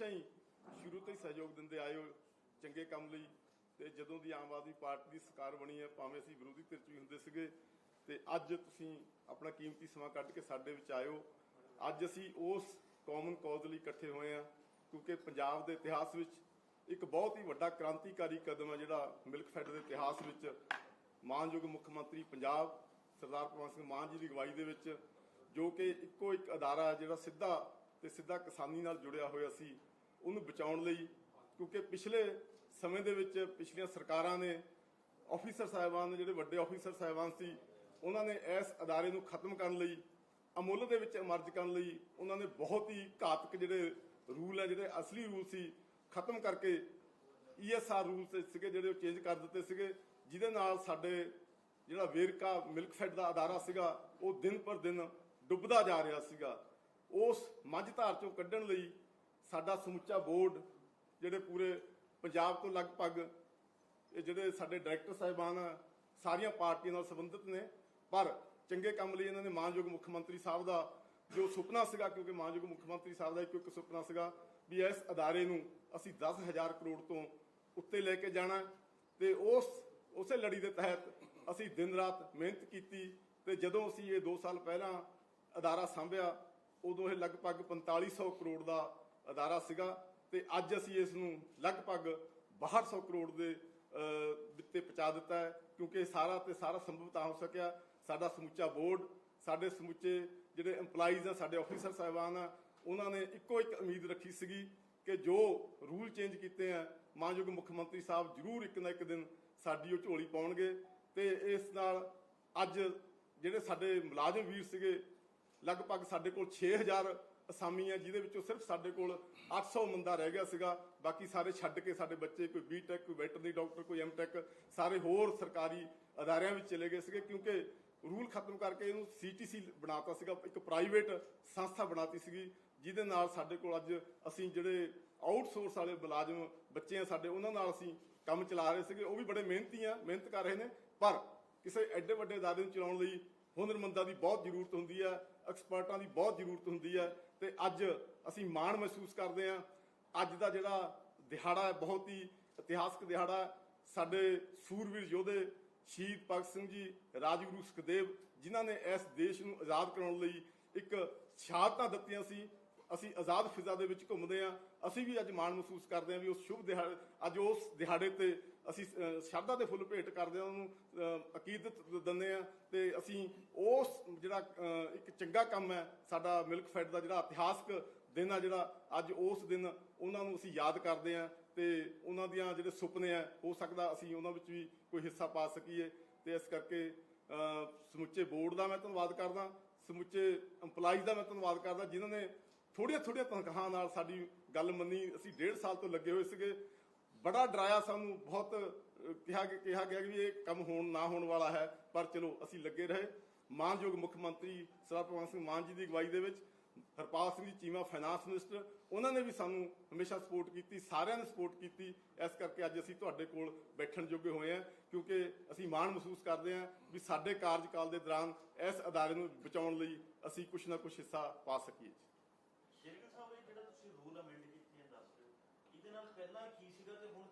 ਹਮੇਸ਼ਾ ਹੀ ਸ਼ੁਰੂ ਤੋਂ ਹੀ ਸਹਿਯੋਗ ਦਿੰਦੇ ਆਏ ਹੋ ਚੰਗੇ ਕੰਮ ਲਈ ਤੇ ਜਦੋਂ ਦੀ ਆਮ ਆਦਮੀ ਪਾਰਟੀ ਦੀ ਸਰਕਾਰ ਬਣੀ ਹੈ, ਭਾਵੇਂ ਅਸੀਂ ਵਿਰੋਧੀ ਧਿਰ 'ਚ ਵੀ ਹੁੰਦੇ ਸੀਗੇ, ਤੇ ਅੱਜ ਤੁਸੀਂ ਆਪਣਾ ਕੀਮਤੀ ਸਮਾਂ ਕੱਢ ਕੇ ਸਾਡੇ ਵਿੱਚ ਆਇਓ। ਅੱਜ ਅਸੀਂ ਉਸ ਕਾਮਨ ਕਾਜ਼ ਲਈ ਇਕੱਠੇ ਹੋਏ ਆ ਕਿਉਂਕਿ ਪੰਜਾਬ ਦੇ ਇਤਿਹਾਸ ਵਿੱਚ ਇੱਕ ਬਹੁਤ ਹੀ ਵੱਡਾ ਕ੍ਰਾਂਤੀਕਾਰੀ ਕਦਮ ਹੈ ਜਿਹੜਾ ਮਿਲਕ ਫੈਡ ਦੇ ਇਤਿਹਾਸ ਵਿੱਚ ਮਾਨਯੋਗ ਮੁੱਖ ਮੰਤਰੀ ਪੰਜਾਬ ਸਰਦਾਰ ਭਗਵੰਤ ਸਿੰਘ ਮਾਨ ਜੀ ਦੀ ਅਗਵਾਈ ਦੇ ਵਿੱਚ, ਜੋ ਕਿ ਇੱਕੋ ਇੱਕ ਅਦਾਰਾ ਜਿਹੜਾ ਸਿੱਧਾ ਤੇ ਸਿੱਧਾ ਕਿਸਾਨੀ ਨਾਲ ਜੁੜਿਆ ਹੋਇਆ ਸੀ, ਉਹਨੂੰ ਬਚਾਉਣ ਲਈ, ਕਿਉਂਕਿ ਪਿਛਲੇ ਸਮੇਂ ਦੇ ਵਿੱਚ ਪਿਛਲੀਆਂ ਸਰਕਾਰਾਂ ਨੇ ਆਫੀਸਰ ਸਾਹਿਬਾਨ ਨੇ, ਜਿਹੜੇ ਵੱਡੇ ਆਫੀਸਰ ਸਾਹਿਬਾਨ ਸੀ, ਉਹਨਾਂ ਨੇ ਇਸ ਅਦਾਰੇ ਨੂੰ ਖਤਮ ਕਰਨ ਲਈ ਅਮੁੱਲ ਦੇ ਵਿੱਚ ਅਮਰਜ ਕਰਨ ਲਈ, ਉਹਨਾਂ ਨੇ ਬਹੁਤ ਹੀ ਘਾਤਕ ਜਿਹੜੇ ਰੂਲ ਹੈ, ਜਿਹੜੇ ਅਸਲੀ ਰੂਲ ਸੀ, ਖਤਮ ਕਰਕੇ ਈਐਸਆਰ ਰੂਲ ਸੀਗੇ, ਜਿਹੜੇ ਉਹ ਚੇਂਜ ਕਰ ਦਿੱਤੇ ਸੀਗੇ, ਜਿਹਦੇ ਨਾਲ ਸਾਡੇ ਜਿਹੜਾ ਵੇਰਕਾ ਮਿਲਕਫੈਡ ਦਾ ਅਦਾਰਾ ਸੀਗਾ, ਉਹ ਦਿਨ ਪਰ ਦਿਨ ਡੁੱਬਦਾ ਜਾ ਰਿਹਾ ਸੀਗਾ। ਉਸ ਮੱਝਧਾਰ ਚੋਂ ਕੱਢਣ ਲਈ ਸਾਡਾ ਸਮੁੱਚਾ ਬੋਰਡ ਜਿਹੜੇ ਪੂਰੇ ਪੰਜਾਬ ਤੋਂ ਲਗਭਗ ਇਹ ਜਿਹੜੇ ਸਾਡੇ ਡਾਇਰੈਕਟਰ ਸਾਹਿਬਾਨ ਸਾਰੀਆਂ ਪਾਰਟੀਆਂ ਨਾਲ ਸੰਬੰਧਿਤ ਨੇ। ਪਰ ਚੰਗੇ ਕੰਮ ਲਈ ਇਹਨਾਂ ਨੇ ਮਾਨਯੋਗ ਮੁੱਖ ਮੰਤਰੀ ਸਾਹਿਬ ਦਾ ਜੋ ਸੁਪਨਾ ਸੀਗਾ, ਕਿਉਂਕਿ ਮਾਨਯੋਗ ਮੁੱਖ ਮੰਤਰੀ ਸਾਹਿਬ ਦਾ ਇੱਕੋ ਇੱਕ ਸੁਪਨਾ ਸੀਗਾ ਵੀ ਇਸ ਅਦਾਰੇ ਨੂੰ ਅਸੀਂ 10000 ਕਰੋੜ ਤੋਂ ਉੱਤੇ ਲੈ ਕੇ ਜਾਣਾ ਤੇ ਉਸ, ਉਸੇ ਲੜੀ ਦੇ ਤਹਿਤ ਅਸੀਂ ਦਿਨ ਰਾਤ ਮਿਹਨਤ ਕੀਤੀ ਤੇ ਜਦੋਂ ਅਸੀਂ ਇਹ 2 ਸਾਲ ਪਹਿਲਾਂ ਅਦਾਰਾ ਸੰਭਿਆ ਉਦੋਂ ਇਹ ਲਗਭਗ 4500 ਕਰੋੜ ਦਾ ਅਦਾਰਾ ਸੀਗਾ ਤੇ ਅੱਜ ਅਸੀਂ ਇਸ ਨੂੰ ਲਗਭਗ 6200 ਕਰੋੜ ਦੇ ਅਹ, ਵਿੱਤੇ ਪਹੁੰਚਾ ਦਿੱਤਾ ਹੈ ਕਿਉਂਕਿ ਇਹ ਸਾਰਾ ਤੇ ਸਾਰਾ ਸੰਭਵ ਤਾਂ ਹੋ ਸਕਿਆ। ਸਾਡਾ ਸਮੁੱਚਾ ਬੋਰਡ ਸਾਡੇ ਸਮੁੱਚੇ ਜਿਹੜੇ EMPLOYEES ਆ ਸਾਡੇ ਆਫੀਸਰ ਸਾਹਿਬਾਨ ਆ ਉਹਨਾਂ ਨੇ ਇੱਕੋ ਇੱਕ ਉਮੀਦ ਰੱਖੀ ਸੀਗੀ ਕਿ ਜੋ ਰੂਲ ਚੇਂਜ ਕੀਤੇ ਆ ਮਾਨਯੋਗ ਮੁੱਖ ਮੰਤਰੀ ਸਾਹਿਬ ਜ਼ਰੂਰ ਇੱਕ ਨਾ ਇੱਕ ਦਿਨ ਸਾਡੀ ਉਹ ਝੋਲੀ ਪਾਉਣਗੇ ਤੇ ਇਸ ਨਾਲ ਅੱਜ ਜਿਹੜੇ ਸਾਡੇ ਮੁਲਾਜ਼ਮ ਵੀਰ ਸੀਗੇ ਲਗਭਗ ਸਾਡੇ ਕੋਲ 6000 ਅਸਾਮੀ ਹੈ ਜਿਹਦੇ ਵਿੱਚੋਂ ਸਿਰਫ ਸਾਡੇ ਕੋਲ 800 ਬੰਦਾ ਰਹਿ ਗਿਆ ਸੀਗਾ। ਬਾਕੀ ਸਾਰੇ ਛੱਡ ਕੇ ਸਾਡੇ ਬੱਚੇ, ਕੋਈ ਬੀਟੈਕ ਕੋਈ ਵੈਟਰਨਰੀ ਡਾਕਟਰ ਕੋਈ ਐਮਟੈਕ ਸਾਰੇ ਹੋਰ ਸਰਕਾਰੀ ਅਦਾਰਿਆਂ ਵਿੱਚ ਚਲੇ ਗਏ ਸੀਗੇ ਕਿਉਂਕਿ ਰੂਲ ਖਤਮ ਕਰਕੇ ਇਹਨੂੰ ਸੀਟੀਸੀ ਬਣਾਤਾ ਸੀਗਾ, ਇੱਕ ਪ੍ਰਾਈਵੇਟ ਸੰਸਥਾ ਬਣਾਤੀ ਸੀਗੀ, ਜਿਹਦੇ ਨਾਲ ਸਾਡੇ ਕੋਲ ਅੱਜ ਅਸੀਂ ਜਿਹੜੇ ਆਊਟਸੋਰਸ ਵਾਲੇ ਮੁਲਾਜ਼ਮ ਬੱਚੇ ਆ ਸਾਡੇ, ਉਹਨਾਂ ਨਾਲ ਅਸੀਂ ਕੰਮ ਚਲਾ ਰਹੇ ਸੀਗੇ। ਉਹ ਵੀ ਬੜੇ ਮਿਹਨਤੀ ਆ, ਮਿਹਨਤ ਕਰ ਰਹੇ ਨੇ, ਪਰ ਕਿਸੇ ਐਡੇ ਵੱਡੇ ਅਦਾਰੇ ਨੂੰ ਚਲਾਉਣ ਲਈ ਹੁਨਰਮੰਦਾਂ ਦੀ ਬਹੁਤ ਜ਼ਰੂਰਤ ਹੁੰਦੀ ਹੈ ਐਕਸਪਰਟਾਂ ਦੀ ਬਹੁਤ ਜ਼ਰੂਰਤ ਹੁੰਦੀ ਹੈ ਤੇ ਅੱਜ ਅਸੀਂ ਮਾਣ ਮਹਿਸੂਸ ਕਰਦੇ ਹਾਂ ਅੱਜ ਦਾ ਜਿਹੜਾ ਦਿਹਾੜਾ ਹੈ, ਬਹੁਤ ਹੀ ਇਤਿਹਾਸਕ ਦਿਹਾੜਾ ਹੈ। ਸਾਡੇ ਸੂਰਵੀਰ ਯੋਧੇ ਸ਼ਹੀਦ ਭਗਤ ਸਿੰਘ ਜੀ, ਰਾਜਗੁਰੂ ਸੁਖਦੇਵ, ਜਿਨ੍ਹਾਂ ਨੇ ਇਸ ਦੇਸ਼ ਨੂੰ ਆਜ਼ਾਦ ਕਰਾਉਣ ਲਈ ਇੱਕ ਸ਼ਹਾਦਤਾਂ ਦਿੱਤੀਆਂ ਸੀ ਅਸੀਂ ਆਜ਼ਾਦ ਫਿਜ਼ਾ ਦੇ ਵਿੱਚ ਘੁੰਮਦੇ ਆ ਅਸੀਂ ਵੀ ਅੱਜ ਮਾਣ ਮਹਿਸੂਸ ਕਰਦੇ ਆ ਵੀ ਉਸ ਸ਼ੁਭ ਦਿਹਾੜੇ ਅੱਜ ਉਸ ਦਿਹਾੜੇ ਤੇ ਅਸੀਂ ਸ਼ਰਧਾ ਦੇ ਫੁੱਲ ਭੇਟ ਕਰਦੇ ਆ ਉਹਨੂੰ ਅਹ, ਅਕੀਦਤ ਦਿੰਦੇ ਆ ਤੇ ਅਸੀਂ ਉਸ ਜਿਹੜਾ ਇੱਕ ਚੰਗਾ ਕੰਮ ਹੈ ਸਾਡਾ ਮਿਲਕ ਫੈਡ ਦਾ ਜਿਹੜਾ ਇਤਿਹਾਸਕ ਦਿਨ ਆ ਜਿਹੜਾ ਅੱਜ ਉਸ ਦਿਨ ਉਹਨਾਂ ਨੂੰ ਅਸੀਂ ਯਾਦ ਕਰਦੇ ਆ ਤੇ ਉਹਨਾਂ ਦੀਆਂ ਜਿਹੜੇ ਸੁਪਨੇ ਆ ਹੋ ਸਕਦਾ ਅਸੀਂ ਉਹਨਾਂ ਵਿੱਚ ਵੀ ਕੋਈ ਹਿੱਸਾ ਪਾ ਸਕੀਏ ਤੇ ਇਸ ਕਰਕੇ ਸਮੁੱਚੇ ਬੋਰਡ ਦਾ ਮੈਂ ਧੰਨਵਾਦ ਕਰਦਾ ਸਮੁੱਚੇ EMPLOYEES ਦਾ ਮੈਂ ਧੰਨਵਾਦ ਕਰਦਾ ਜਿਨ੍ਹਾਂ ਨੇ ਥੋੜੀਆਂ ਥੋੜੀਆਂ ਤਨਖਾਹਾਂ ਨਾਲ ਸਾਡੀ ਗੱਲ ਮੰਨੀ। ਅਸੀਂ ਡੇਢ ਸਾਲ ਤੋਂ ਲੱਗੇ ਹੋਏ ਸੀਗੇ। ਬੜਾ ਡਰਾਇਆ ਸਾਨੂੰ, ਬਹੁਤ ਕਿਹਾ ਕਿ, ਕਿਹਾ ਗਿਆ ਵੀ ਇਹ ਕੰਮ ਹੋਣ, ਨਾ ਹੋਣ ਵਾਲਾ ਹੈ, ਪਰ ਚਲੋ ਅਸੀਂ ਲੱਗੇ ਰਹੇ। ਮਾਨਯੋਗ ਮੁੱਖ ਮੰਤਰੀ ਸਰਦਾਰ ਭਗਵੰਤ ਸਿੰਘ ਮਾਨ ਜੀ ਦੀ ਅਗਵਾਈ ਦੇ ਵਿੱਚ ਹਰਪਾਲ ਸਿੰਘ ਜੀ, ਚੀਮਾ ਫਾਈਨਾਂਸ ਮਿਨਿਸਟਰ, ਉਹਨਾਂ ਨੇ ਵੀ ਸਾਨੂੰ ਹਮੇਸ਼ਾ ਸਪੋਰਟ ਕੀਤੀ, ਸਾਰਿਆਂ ਨੇ ਸਪੋਰਟ ਕੀਤੀ। ਇਸ ਕਰਕੇ ਅੱਜ ਅਸੀਂ ਤੁਹਾਡੇ ਕੋਲ ਬੈਠਣ ਜੋਗੇ ਹੋਏ ਹਾਂ, ਕਿਉਂਕਿ ਅਸੀਂ ਮਾਣ ਮਹਿਸੂਸ ਕਰਦੇ ਹਾਂ ਵੀ ਸਾਡੇ ਕਾਰਜਕਾਲ ਦੇ ਦੌਰਾਨ ਇਸ ਅਦਾਰੇ ਨੂੰ ਬਚਾਉਣ ਲਈ ਅਸੀਂ ਕੁਝ ਨਾ ਕੁਝ ਹਿੱਸਾ ਪਾ ਸਕੀਏ ਸ਼ੇਰਗਿਲ ਸਾਹਿਬ, ਇਹ ਜਿਹੜਾ ਤੁਸੀਂ ਰੂਲ ਅਮੈਂਡ ਕੀਤੇ ਆ ਦੱਸ ਦਿਓ ਇਹਦੇ ਨਾਲ ਪਹਿਲਾਂ ਕੀ ਸੀਗਾ ਤੇ ਹੁਣ